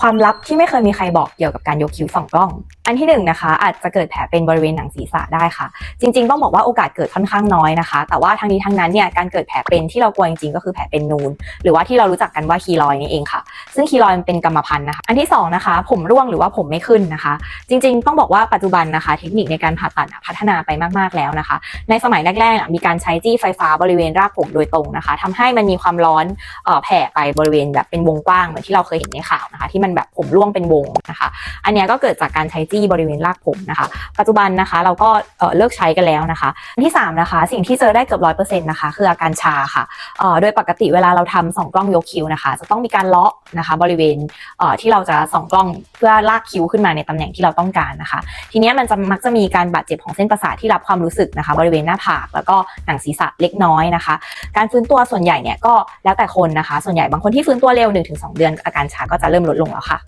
ความลับที่ไม่เคยมีใครบอกเกี่ยวกับการยกคิ้วสองกล้อง อันที่หนึ่งนะคะ อาจจะเกิดแผลเป็นบริเวณหนังศีรษะได้ค่ะ จริง ๆ ต้องบอกว่าโอกาสเกิดค่อนข้างน้อยนะคะ แต่ว่าทั้งนี้ทั้งนั้นเนี่ยการเกิดแผลเป็นที่เรากลัวจริงๆก็คือแผลเป็นนูน หรือว่าที่เรารู้จักกันว่าคีลอยนี่เองค่ะ ซึ่งคีลอยมันเป็นกรรมพันธุ์นะคะ อันที่สองนะคะผมร่วงหรือว่าผมไม่ขึ้นนะคะ จริงๆ ต้องบอกว่าปัจจุบันนะคะ เทคนิคในการผ่าตัดพัฒนาไปมากๆแล้วนะคะ ในสมัยแรกๆมีการใช้จี้ไฟฟ้าบริเวณรากผมโดยตรงนะคะทำให้มันมีความร้อนออแผ่ไปบริเวณแบบเป็นวงกว้างเหมือนที่เราเคยเห็นในข่าวนะคะ ที่มันแบบผมร่วงเป็นวงนะคะ อันนี้ก็เกิดจากการใช้จี้บริเวณรากผมนะคะ ปัจจุบันนะคะเราก็เลิกใช้กันแล้วนะคะที่สามนะคะสิ่งที่เจอได้เกือบร้อยเปอร์เซ็นต์นะคะคืออาการชาค่ะโดยปกติเวลาเราทำสองกล้องยกคิ้วนะคะ จะต้องมีการเลาะนะคะบริเวณที่เราจะส่องกล้องเพื่อลากคิ้วขึ้นมาในตำแหน่งที่เราต้องการนะคะ ทีนี้มันจะมักจะมีการบาดเจ็บของเส้นประสาทที่รับความรู้สึกนะคะ บริเวณหน้าผากแล้วก็หนังศีรษะเล็กน้อยนะคะ การฟื้นตัวส่วนใหญ่เนี่ยก็แล้วแต่คนนะคะ ส่วนใหญ่บางคนที่ฟื้นตัวเร็ว 1-2 เดือนอาการชาก็จะเริ่มลดลงแล้วค่ะ